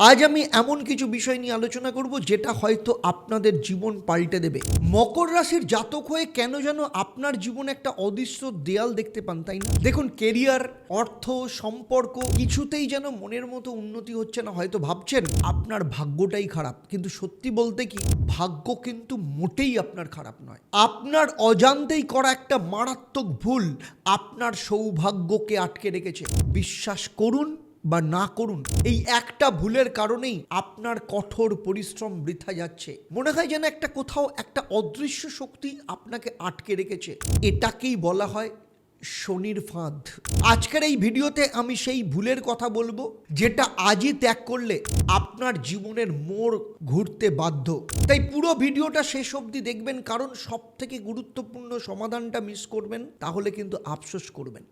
আজ আমি এমন কিছু বিষয় নিয়ে আলোচনা করব যেটা হয়তো আপনাদের জীবন পাল্টে দেবে। মকর রাশির জাতক হয়ে কেন যেন আপনার জীবনে একটা অদৃশ্য দেয়াল দেখতে পান, তাই না? দেখুন কেরিয়ার অর্থ, সম্পর্ক কিছুতেই যেন মনের মতো উন্নতি হচ্ছে না। হয়তো ভাবছেন, আপনার ভাগ্যটাই খারাপ। কিন্তু সত্যি বলতে কি, ভাগ্য কিন্তু মোটেই আপনার খারাপ নয়। আপনার অজান্তেই করা একটা মারাত্মক ভুল আপনার সৌভাগ্যকে আটকে রেখেছে। বিশ্বাস করুন বা না করুন, এই একটা ভুলের কারণেই আপনার কঠোর পরিশ্রম বৃথা যাচ্ছে। মনে হয় যেন একটা কোথাও একটা অদৃশ্য শক্তি আপনাকে আটকে রেখেছে। এটাকেই বলা হয় শনির ফাঁদ। আজকের এই ভিডিওতে আমি সেই ভুলের কথা বলব, যেটা আজই ত্যাগ করলে আপনার জীবনের মোড় ঘুরতে বাধ্য। তাই পুরো ভিডিওটা শেষ অবধি দেখবেন, কারণ সব থেকে গুরুত্বপূর্ণ সমাধানটা মিস করবেন, তাহলে কিন্তু আফসোস করবেন।